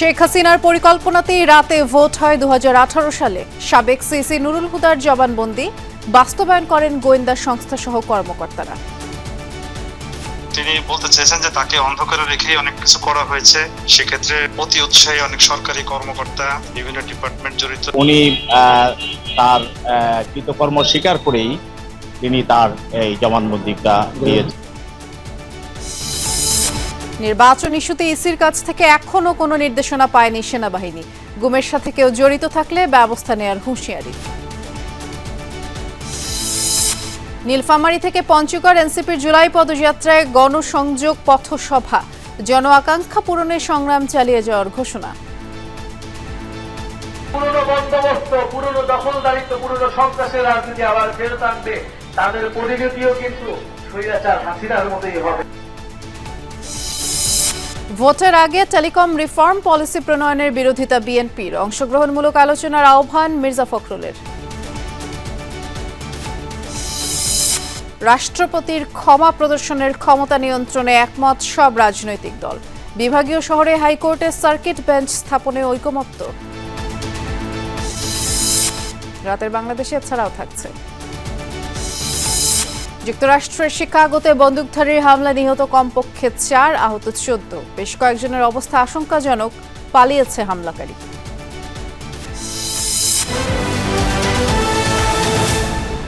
শেখ হাসিনার পরিকল্পনাতেই রাতে ভোট হয় দু সালে। সাবেক সিসি নুরুল হুদার জবানবন্দি বাস্তবায়ন করেন গোয়েন্দা সংস্থা সহ কর্মকর্তারা। তিনি বলতে চেয়েছেন যে তাকে অন্ধকারে রেখেই অনেক কিছু করা হয়েছে। সেক্ষেত্রে অতি উৎসাহী অনেক সরকারি কর্মকর্তা বিভিন্ন ডিপার্টমেন্ট জড়িত। উনি আহ, তার আহ, কৃতকর্ম স্বীকার করেই তিনি তার এই জবানবন্দিটা দিয়েছেন। নির্বাচন ইস্যুতে ইসির কাছ থেকে এখনও কোনো নির্দেশনা পায়নি সেনাবাহিনী। গুমের সাথে কেউ জড়িত থাকলে ব্যবস্থা নেয়ার হুঁশিয়ারি। নীলফামারী থেকে পঞ্চগড় এনসিপির জুলাই পদযাত্রায় গণসংযোগ পথসভা। জন আকাঙ্ক্ষা পূরণের সংগ্রাম চালিয়ে যাওয়ার ঘোষণা। রাজনীতি আবার ফেরত আনবে। তাদের পরিণতিও কিন্তু হবে। ভোটের আগে টেলিকম রিফর্ম পলিসি প্রণয়নের বিরোধিতা বিএনপির। অংশগ্রহণমূলক আলোচনার আহ্বান মির্জা ফখরুলের। রাষ্ট্রপতির ক্ষমা প্রদর্শনের ক্ষমতা নিয়ন্ত্রণে একমত সব রাজনৈতিক দল। বিভাগীয় শহরে হাইকোর্টের সার্কিট বেঞ্চ স্থাপনে ঐকমত্য। রাতের বাংলাদেশে এছাড়াও থাকছে। যুক্তরাষ্ট্রের শিকাগোতে বন্দুকধারীর হামলা নিহত কমপক্ষে চার, আহত চোদ্দ। বেশ কয়েকজনের অবস্থা আশঙ্কাজনক, পালিয়েছে হামলাকারী।